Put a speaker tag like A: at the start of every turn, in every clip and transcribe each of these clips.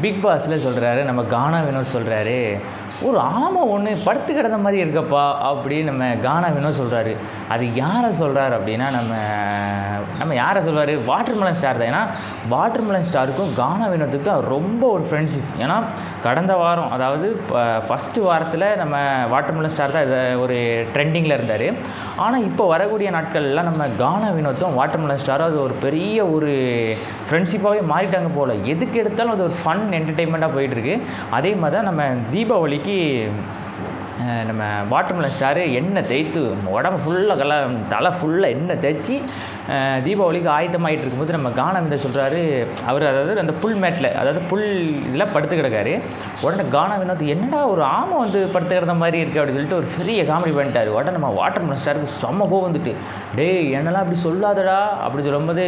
A: Big பாஸில் சொல்கிறாரு நம்ம கானா வினோத் சொல்கிறாரு ஒரு ஆமை ஒன்று படுத்து கிடந்த மாதிரி இருக்கப்பா அப்படின்னு நம்ம கானா வினோத் சொல்கிறாரு அது யாரை சொல்கிறார் அப்படின்னா நம்ம நம்ம யாரை சொல்வார்? வாட்டர்மெலன் ஸ்டார் தான். ஏன்னா வாட்டர்மெலன் ஸ்டாருக்கும் கானா வினோத்துக்கும் ரொம்ப ஒரு ஃப்ரெண்ட்ஷிப் ஏன்னா கடந்த வாரம் அதாவது ஃபஸ்ட்டு வாரத்தில் நம்ம வாட்டர்மெலன் ஸ்டார் தான் இதை ஒரு ட்ரெண்டிங்கில் இருந்தார். ஆனால் இப்போ வரக்கூடிய நாட்கள்லாம் நம்ம கானா வினோத்தும் வாட்டர்மெலன் ஸ்டாரும் அது ஒரு பெரிய ஒரு ஃப்ரெண்ட்ஷிப்பாகவே மாறிட்டாங்க போல். எதுக்கு எடுத்தாலும் அது ஒரு ஃபன் என்டர்டெயின்மெண்ட்டாக போயிட்டுருக்கு அதே மாதிரி தான் நம்ம தீபாவளிக்கு நம்ம வாட்டர்மெலன் ஸ்டாரு எண்ணெய் தேய்த்து உடம்பு ஃபுல்லாக கல தலை ஃபுல்லாக எண்ணெய் தேய்ச்சி தீபாவளிக்கு ஆயத்தமாகிட்டு இருக்கும்போது நம்ம கானாவிந்த சொல்கிறாரு அவர் அதாவது அந்த புல் மேட்டில் அதாவது புல் இதில் படுத்து கிடக்காரு. உடனே கானா வினோத் என்னடா ஒரு ஆமை வந்து படுத்து கிடந்த மாதிரி இருக்குது அப்படின்னு சொல்லிட்டு ஒரு பெரிய காமெடி பண்ணிட்டார். உடனே நம்ம வாட்டர்மெலன் ஸ்டாருக்கு செம்ம கோவம் வந்துட்டு டேய் என்னெல்லாம் அப்படி சொல்லாதடா? அப்படி சொல்லும்போது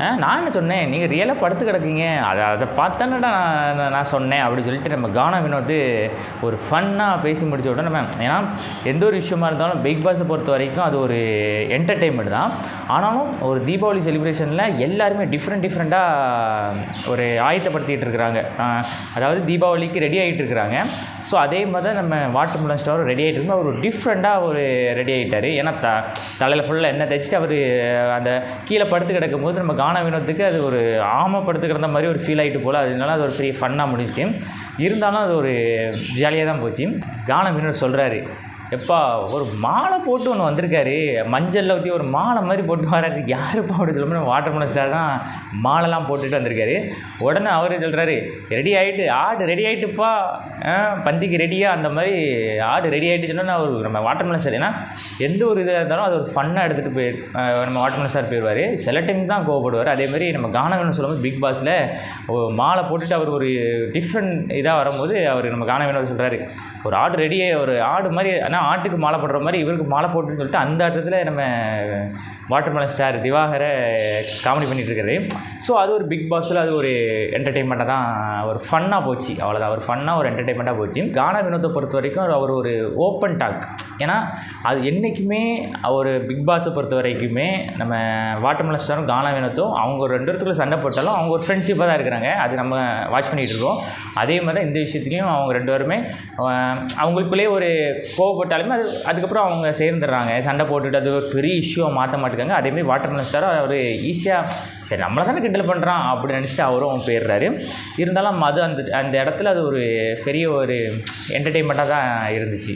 A: "ஆ, நான் என்ன சொன்னேன்? நீங்கள் ரியலாக படுத்து கிடக்கீங்க. அதை அதை பார்த்தானடா நான் நான் சொன்னேன். அப்படி சொல்லிட்டு நம்ம கானா வினோத் ஒரு ஃபன்னாக பேசி முடிச்ச உடனே மேம் ஏன்னா எந்த ஒரு விஷயமா இருந்தாலும் பிக் பாஸை பொறுத்த வரைக்கும் அது ஒரு என்டர்டெயின்மெண்ட் தான். ஆனாலும் ஒரு தீபாவளி செலிப்ரேஷனில் எல்லாருமே டிஃப்ரெண்ட் டிஃப்ரெண்ட்டாக ஒரு ஆயத்தப்படுத்திகிட்டு இருக்கிறாங்க. அதாவது தீபாவளிக்கு ரெடி ஆகிட்டு இருக்கிறாங்க. ஸோ அதே மாதிரி தான் நம்ம வாட்டர் மிலன் ஸ்டவர் ரெடி ஆகிட்டு இருக்கும்போது அவர் டிஃப்ரெண்ட்டாக அவர் ரெடி ஆகிட்டார் ஏன்னா த தலையில் ஃபுல்லாக எண்ணெய் தேய்ச்சிட்டு அவர் அந்த கீழே படுத்து கிடக்கும் போது நம்ம கான வினோத்துக்கு அது ஒரு ஆமாம் படுத்து கிடந்த மாதிரி ஒரு ஃபீல் ஆகிட்டு போல். அதனால அது ஒரு பெரிய ஃபன்னாக முடிஞ்சிட்டு இருந்தாலும் அது ஒரு ஜாலியாக தான் போச்சு. கான வினோத் சொல்கிறாரு எப்பா ஒரு மாலை போட்டு ஒன்று வந்திருக்காரு. மஞ்சளில் ஊற்றி ஒரு மாலை மாதிரி போட்டு வராரு. யாருப்பா அப்படி சொல்லும்போது வாட்டர் மிலன் ஸ்டார் தான் மாலைலாம் போட்டுட்டு வந்திருக்காரு. உடனே அவரே சொல்கிறாரு ரெடி ஆகிட்டு ஆடு ரெடி ஆகிட்டுப்பா பந்திக்கு ரெடியாக அந்த மாதிரி ஆடு ரெடி ஆகிட்டு சொன்னால் ஒரு நம்ம வாட்டர் மிலன் ஸ்டார் ஏன்னா எந்த ஒரு இதாக இருந்தாலும் அது ஒரு ஃபன்னாக எடுத்துகிட்டு போய் நம்ம வாட்டர் மிலன் ஸ்டார் போயிடுவார். சில டைம் தான் கோவப்படுவார். அதேமாதிரி நம்ம கானவேணும் சொல்லும்போது பிக் பாஸில் மாலை போட்டுட்டு அவர் ஒரு டிஃப்ரெண்ட் இதாக வரும்போது அவர் நம்ம கானவேணும் சொல்கிறாரு ஒரு ஆடு ரெடியே ஒரு ஆடு மாதிரி ஆனால் ஆட்டுக்கு மாலை போடுற மாதிரி இவருக்கு மாலை போட்டுன்னு சொல்லிட்டு அந்த அர்த்தத்தில் நம்ம வாட்டர்மெலன் ஸ்டார் திவாகரை காமெடி பண்ணிட்டு ஸோ அது ஒரு பிக் பாஸில் அது ஒரு என்டர்டெயின்மெண்ட்டாக தான் ஒரு ஃபன்னாக போச்சு. அவ்வளோதான் ஒரு ஃபன்னாக ஒரு என்டர்டெயின்மெண்ட்டாக போச்சு. கானா வினோத்தை பொறுத்த வரைக்கும் அவர் ஒரு ஓப்பன் டாக் ஏன்னா அது என்றைக்குமே ஒரு பிக் பாஸை பொறுத்த வரைக்குமே நம்ம வாட்டர்மெலன் ஸ்டாரும் கானா வினத்தும் அவங்க ஒரு ரெண்டு இடத்துல சண்டை போட்டாலும் அவங்க ஒரு ஃப்ரெண்ட்ஷிப்பாக தான் இருக்கிறாங்க. அது நம்ம வாட்ச் பண்ணிகிட்டு இருக்கோம். அதே மாதிரி தான் இந்த விஷயத்துலையும் அவங்க ரெண்டு பேருமே அவங்களுக்குள்ளேயே ஒரு கோவப்பட்டாலுமே அது அதுக்கப்புறம் அவங்க சேர்ந்துடுறாங்க. சண்டை போட்டுட்டு அது ஒரு பெரிய இஷ்யூவை மாற்ற மாட்டேங்காங்க. அதேமாதிரி வாட்டர் ஸ்டாரும் அவர் ஈஸியாக சரி நம்மளை தானே கிண்டல் பண்ணுறான் அப்படின்னு நினச்சிட்டு அவரும் போயிடுறாரு. இருந்தாலும் அது அந்த அந்த இடத்துல அது ஒரு பெரிய ஒரு என்டர்டெயின்மெண்ட்டாக தான் இருந்துச்சு.